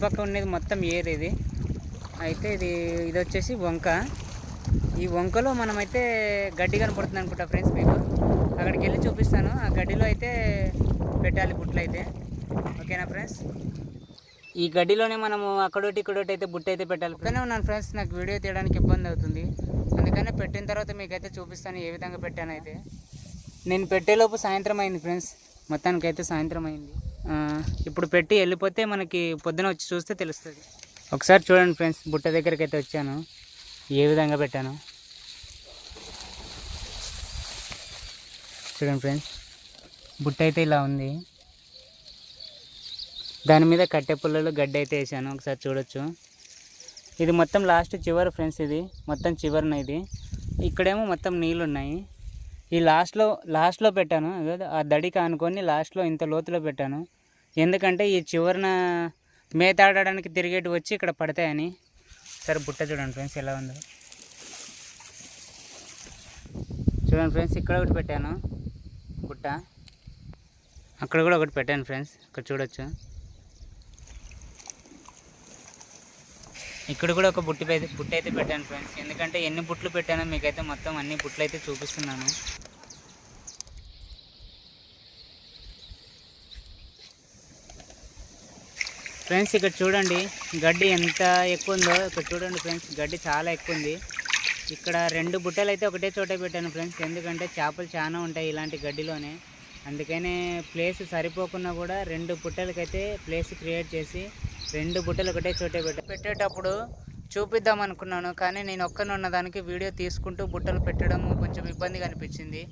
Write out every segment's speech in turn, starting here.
చుట్టుపక్క ఉండేది మొత్తం ఏర్ ఇది. అయితే ఇది ఇది వచ్చేసి వంక. ఈ వంకలో మనమైతే గడ్డి కనపడుతుంది అనుకుంటా ఫ్రెండ్స్ మీకు. అక్కడికి వెళ్ళి చూపిస్తాను. ఆ గడ్డిలో అయితే పెట్టాలి బుట్టలు అయితే ఓకేనా ఫ్రెండ్స్? ఈ గడ్డిలోనే మనము అక్కడోటి ఇక్కడోటి అయితే బుట్ట అయితే పెట్టాలి. కానీ ఉన్నాను ఫ్రెండ్స్. నాకు వీడియో తీయడానికి ఇబ్బంది అవుతుంది. అందుకనే పెట్టిన తర్వాత మీకైతే చూపిస్తాను ఏ విధంగా పెట్టాను అయితే నేను పెట్టేలోపు సాయంత్రం అయింది ఫ్రెండ్స్. మొత్తానికి అయితే సాయంత్రం అయింది. ఇప్పుడు పెట్టి వెళ్ళిపోతే మనకి పొద్దున వచ్చి చూస్తే తెలుస్తుంది. ఒకసారి చూడండి ఫ్రెండ్స్ బుట్ట దగ్గరికి అయితే వచ్చాను. ఏ విధంగా పెట్టాను? చూడండి ఫ్రెండ్స్ బుట్ట అయితే ఇలా ఉంది. దాని మీద కట్టె పుల్లలు గడ్డి అయితే వేసాను. ఒకసారి చూడొచ్చు. ఇది మొత్తం లాస్ట్ చివరి ఫ్రెండ్స్ ఇది. మొత్తం చివరిన ఇది. ఇక్కడేమో మొత్తం నీళ్ళు ఉన్నాయి ఈ లాస్ట్లో లాస్ట్లో పెట్టాను. ఆ దడికి అనుకొని లాస్ట్లో ఇంత లోతులో పెట్టాను. ఎందుకంటే ఈ చివరిన మేతాడడానికి తిరిగేటి వచ్చి ఇక్కడ పడతాయని. సరే బుట్ట చూడండి ఫ్రెండ్స్ ఎలా ఉందో. చూడండి ఫ్రెండ్స్ ఇక్కడ ఒకటి పెట్టాను. బుట్ట. అక్కడ కూడా ఒకటి పెట్టాను ఫ్రెండ్స్. ఇక్కడ చూడొచ్చు. ఇక్కడ కూడా ఒక బుట్టి బుట్ట అయితే పెట్టాను ఫ్రెండ్స్. ఎందుకంటే ఎన్ని బుట్లు పెట్టానో మీకైతే మొత్తం అన్ని బుట్లు అయితే చూపిస్తున్నాను. ఫ్రెండ్స్ ఇక్కడ చూడండి గడ్డి ఎంత ఎక్కువ ఉందో ఇక్కడ చూడండి ఫ్రెండ్స్ గడ్డి చాలా ఎక్కువ ఉంది ఇక్కడ రెండు బుట్టలు అయితే ఒకటే చోట పెట్టాను ఫ్రెండ్స్ ఎందుకంటే చేపలు చాలా ఉంటాయి ఇలాంటి గడ్డిలోనే. అందుకనే ప్లేస్ సరిపోకున్నా కూడా రెండు బుట్టలకైతే ప్లేస్ క్రియేట్ చేసి రెండు బుట్టలు ఒకటే చోటే పెట్టా పెట్టేటప్పుడు చూపిద్దాం అనుకున్నాను కానీ నేను ఒక్కనున్న దానికి వీడియో తీసుకుంటూ బుట్టలు పెట్టడం కొంచెం ఇబ్బందిగా అనిపించింది.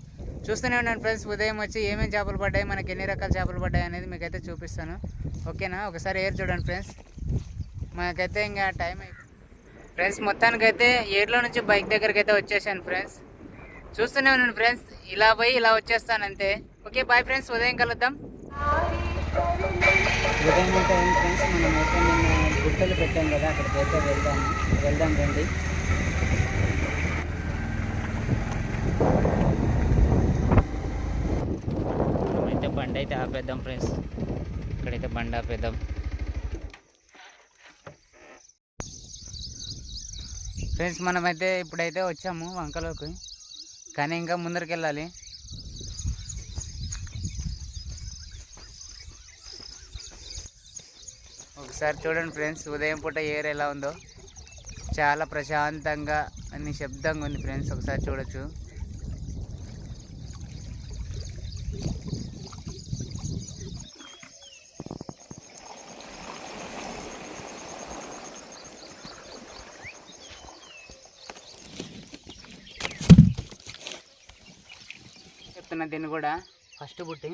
చూస్తూనే ఉన్నాను ఫ్రెండ్స్ ఉదయం వచ్చి ఏమేమి చేపలు పడ్డాయి మనకి ఎన్ని రకాల చేపలు పడ్డాయి అనేది మీకైతే చూపిస్తాను. ఓకేనా? ఒకసారి ఏరు చూడండి ఫ్రెండ్స్ మనకైతే ఇంకా టైం అయిపోయింది ఫ్రెండ్స్ మొత్తానికైతే ఏర్లో నుంచి బైక్ దగ్గరికి అయితే వచ్చేసాను ఫ్రెండ్స్ చూస్తూనే ఉన్నాను ఫ్రెండ్స్ ఇలా పోయి ఇలా వచ్చేస్తాను అంతే ఓకే బాయ్ ఫ్రెండ్స్ ఉదయం కలుద్దాం. ఉదయం అంటే ఏం ఫ్రెండ్స్ మనం అయితే నిన్న గుట్టలు పెట్టాం కదా అక్కడికి అయితే వెళ్దాం. వెళ్దాం రండి మనమైతే బండి అయితే ఆపేద్దాం ఫ్రెండ్స్. ఇక్కడైతే బండి ఆపేద్దాం. ఫ్రెండ్స్ మనమైతే ఇప్పుడైతే వచ్చాము వంకలోకి. కానీ ఇంకా ముందరికి వెళ్ళాలి ఒకసారి చూడండి ఫ్రెండ్స్ ఉదయం పూట ఏర్ ఎలా ఉందో. చాలా ప్రశాంతంగా నిశ్శబ్దంగా ఉంది ఫ్రెండ్స్ ఒకసారి చూడొచ్చు. చెప్తున్నా దీన్ని కూడా. ఫస్ట్ బుట్టి.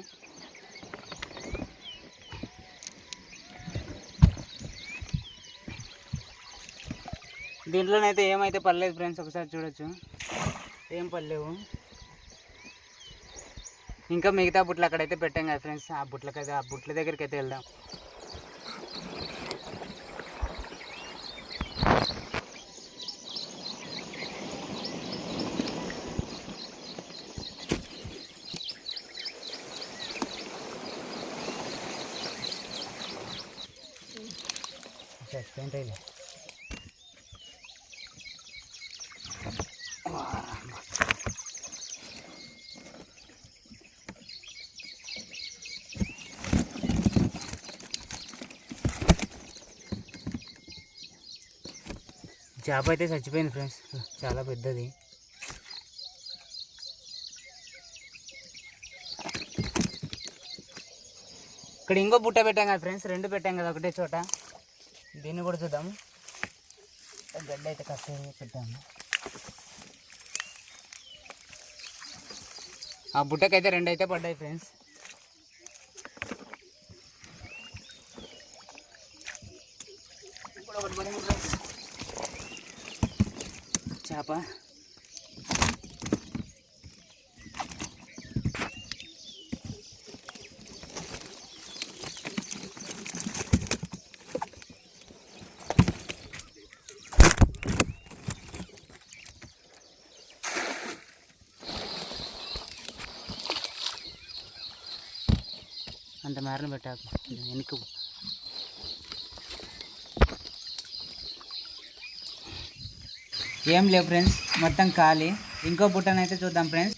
దీంట్లోనైతే ఏమైతే పర్లేదు ఫ్రెండ్స్ ఒకసారి చూడొచ్చు. ఏం పర్లేవు ఇంకా మిగతా బుట్లు అక్కడైతే పెట్టాం కదా ఫ్రెండ్స్ ఆ బుట్లకైతే ఆ బుట్ల దగ్గరికి అయితే వెళ్దాం. ఏంటైనా చేప అయితే చచ్చిపోయింది ఫ్రెండ్స్. చాలా పెద్దది. ఇక్కడ ఇంకో బుట్ట పెట్టాం కదా ఫ్రెండ్స్. రెండు పెట్టాం కదా ఒకటే చోట. దీన్ని కూడా చూద్దాము గడ్డ అయితే కట్టే పెట్టాము. ఆ బుట్టకైతే రెండు అయితే పడ్డాయి ఫ్రెండ్స్. ఫ్రెండ్స్ చేప. అంత మేరను పెట్టాకు. వెనుక ఏం లేవు ఫ్రెండ్స్ మొత్తం ఖాళీ. ఇంకో బుట్టనైతే చూద్దాం ఫ్రెండ్స్.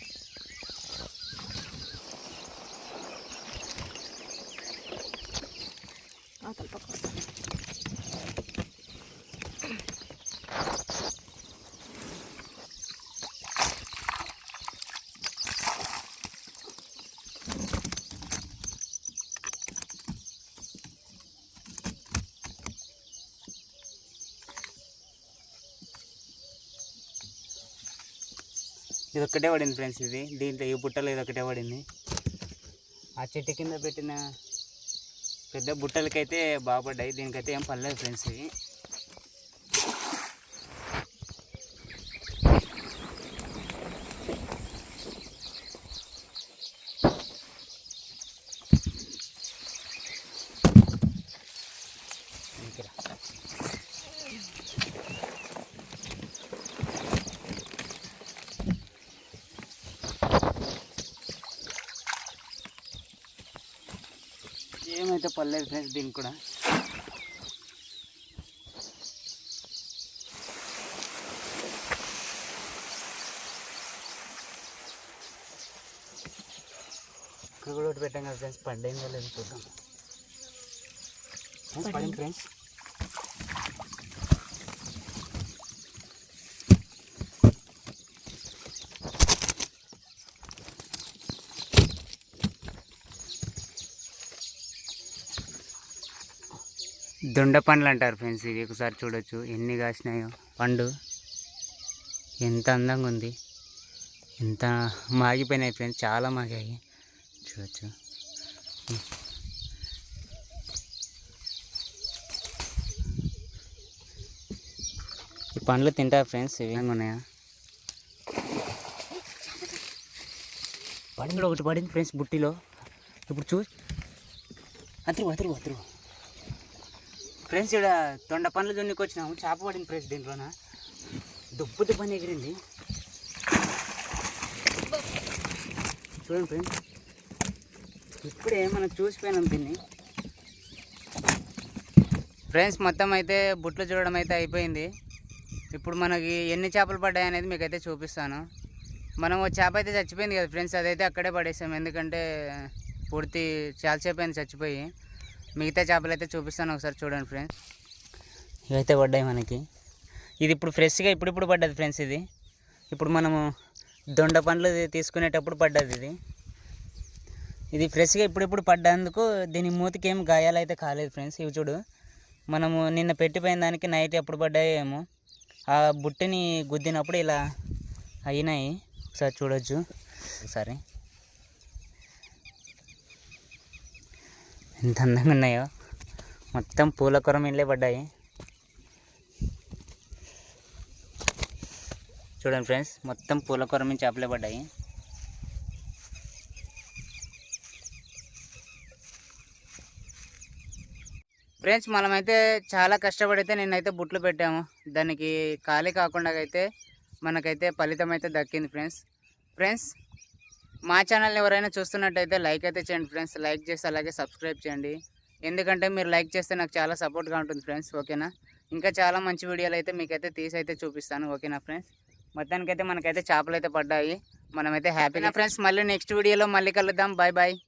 ఇది ఒక్కటే పడింది ఫ్రెండ్స్ ఇది. దీంట్లో ఈ బుట్టలో ఇది ఒకటే పడింది. ఆ చెట్టు కింద పెట్టిన పెద్ద బుట్టలకైతే బాగుపడ్డాయి. దీనికైతే ఏం పర్లేదు ఫ్రెండ్స్ ఇవి. అయితే పర్లేదు ఫ్రెండ్స్ దీనికి కూడా. ఇక్కడ కూడా ఒకటి పెట్టాం కదా ఫ్రెండ్స్ పడ్డైందో లేదు చూద్దాం. ఫ్రెండ్స్ పడింది ఫ్రెండ్స్? దొండ పండ్లు అంటారు ఫ్రెండ్స్ ఇది ఒకసారి చూడొచ్చు. ఎన్ని కాసినాయో. పండు. ఎంత అందంగా ఉంది. ఎంత మాగిపోయినాయి ఫ్రెండ్స్. చాలా మాగాయి. చూడొచ్చు. ఈ పండ్లు తింటారు ఫ్రెండ్స్? ఇవి ఉన్నాయా? పడింది ఒకటి పడింది ఫ్రెండ్స్ బుట్టిలో. ఇప్పుడు చూ అతురు అతురు అతురు ఫ్రెండ్స్ ఇక్కడ తొండ పనులు దున్నికి వచ్చినాము చేప పడింది ఫ్రెండ్స్ దీంట్లోన. దుప్పు దుప్పని ఎగిరింది. చూడండి ఫ్రెండ్స్. ఇప్పుడే మనం చూసిపోయినాం దీన్ని. ఫ్రెండ్స్ మొత్తం అయితే బుట్లు చూడడం అయితే అయిపోయింది. ఇప్పుడు మనకి ఎన్ని చేపలు పడ్డాయి అనేది మీకు అయితే చూపిస్తాను. మనం ఓ చేప అయితే చచ్చిపోయింది కదా ఫ్రెండ్స్ అదైతే అక్కడే పడేసాం. ఎందుకంటే పూర్తి చాలాసేపు అయింది చచ్చిపోయి. మిగతా చేపలు అయితే చూపిస్తాను ఒకసారి చూడండి ఫ్రెండ్స్ ఇవైతే పడ్డాయి మనకి. ఇది ఇప్పుడు ఫ్రెష్గా ఇప్పుడిప్పుడు పడ్డది ఫ్రెండ్స్ ఇది. ఇప్పుడు మనము దొండ పండ్లు తీసుకునేటప్పుడు పడ్డది ఇది. ఇది ఫ్రెష్గా ఇప్పుడిప్పుడు పడ్డందుకు దీని మూతికి ఏం గాయాలు అయితే కాలేదు ఫ్రెండ్స్ ఇవి చూడు. మనము నిన్న పెట్టిపోయిన దానికి నైట్ ఎప్పుడు పడ్డాయేమో ఆ బుట్టిని గుద్దినప్పుడు ఇలా అయినాయి. ఒకసారి చూడొచ్చు. ఒకసారి. ఎంత అందంగా ఉన్నాయో. మొత్తం పూల కొరమిళ్ళే పడ్డాయి. చూడండి ఫ్రెండ్స్ మొత్తం పూల కొరమి చేపలే పడ్డాయి. ఫ్రెండ్స్ మనమైతే చాలా కష్టపడితే నేనైతే బుట్లు పెట్టాము. దానికి ఖాళీ కాకుండా అయితే మనకైతే ఫలితం అయితే దక్కింది ఫ్రెండ్స్. ఫ్రెండ్స్ మా ఛానల్ని ఎవరైనా చూస్తున్నట్టయితే లైక్ అయితే చేయండి ఫ్రెండ్స్. లైక్ చేసి అలాగే సబ్స్క్రైబ్ చేయండి. ఎందుకంటే మీరు లైక్ చేస్తే నాకు చాలా సపోర్ట్గా ఉంటుంది ఫ్రెండ్స్ ఓకేనా? ఇంకా చాలా మంచి వీడియోలు అయితే మీకైతే తీసి అయితే చూపిస్తాను ఓకేనా ఫ్రెండ్స్? మొత్తానికైతే మనకైతే చేపలు అయితే పడ్డాయి. మనమైతే హ్యాపీగా ఫ్రెండ్స్ మళ్ళీ నెక్స్ట్ వీడియోలో మళ్ళీ కలుద్దాం. Bye bye